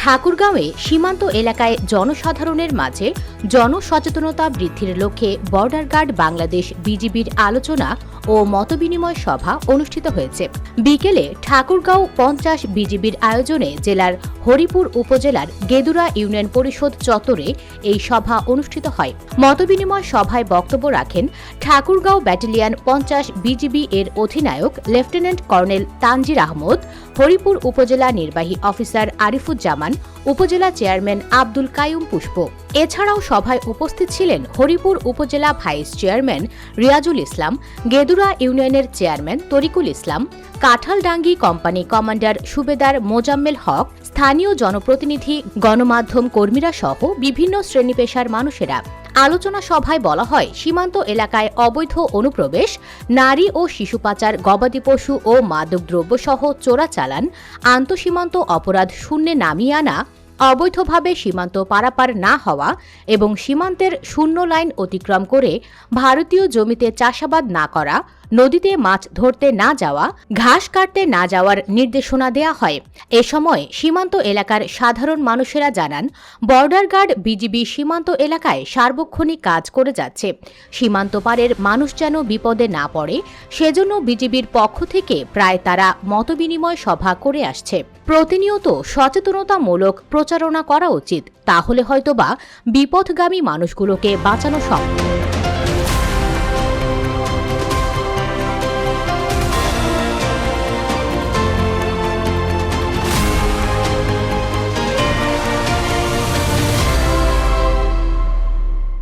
ঠাকুরগাঁওয়ে সীমান্ত এলাকায় জনসাধারণের মাঝে জনসচেতনতা বৃদ্ধির লক্ষ্যে বর্ডার গার্ড বাংলাদেশ বিজিবির আলোচনা ও মতবিনিময় সভা অনুষ্ঠিত হয়েছে। বিকেলে ঠাকুরগাঁও পঞ্চাশ বিজিবির আয়োজনে জেলার হরিপুর উপজেলার গেদুরা ইউনিয়ন পরিষদ চত্বরে এই সভা অনুষ্ঠিত হয়। মতবিনিময় সভায় বক্তব্য রাখেন ঠাকুরগাঁও ব্যাটালিয়ন পঞ্চাশ বিজিবি এর অধিনায়ক লেফটেন্যান্ট কর্নেল তানজির আহমদ, হরিপুর উপজেলা নির্বাহী অফিসার আরিফুজ্জামান, উপজেলা চেয়ারম্যান আব্দুল কায়ুম পুষ্প। এছাড়াও সভায় উপস্থিত ছিলেন হরিপুর উপজেলা ভাইস চেয়ারম্যান রিয়াজুল ইসলাম, গেদুরা ইউনিয়নের chairman Tarikul Islam, Kanthaldangi company commander subedar Mozammel Haque, স্থানীয় জনপ্রতিনিধি, গণমাধ্যম কর্মীরা সহ বিভিন্ন শ্রেণি পেশার মানুষেরা। আলোচনা সভায় বলা হয়, সীমান্ত এলাকায় অবৈধ অনুপ্রবেশ, নারী ও শিশু পাচার, গবাদি পশু ও মাদকদ্রব্য সহ চোরাচালান, আন্তঃসীমান্ত অপরাধ শূন্যে নামিয়ে আনা অবৈধভাবে সীমান্ত পারাপার না হওয়া এবং সীমান্তের শূন্য লাইন অতিক্রম করে ভারতীয় জমিতে চাষাবাদ না করা নদীতে মাছ ধরতে না যাওয়া, ঘাস কাটতে না যাওয়ার নির্দেশনা দেয়া হয়। এ সময় সীমান্ত এলাকার সাধারণ মানুষেরা জানান, বর্ডার গার্ড বিজিবি সীমান্ত এলাকায় সার্বক্ষণিক কাজ করে যাচ্ছে। সীমান্ত পারের মানুষ যেন বিপদে না পড়ে, সেজন্য বিজিবির পক্ষ থেকে প্রায় তারা মতবিনিময় সভা করে আসছে। প্রতিনিয়ত সচেতনতামূলক প্রচারণা করা উচিত, তাহলে হয়তোবা বিপদগামী মানুষগুলোকে বাঁচানো সম্ভব।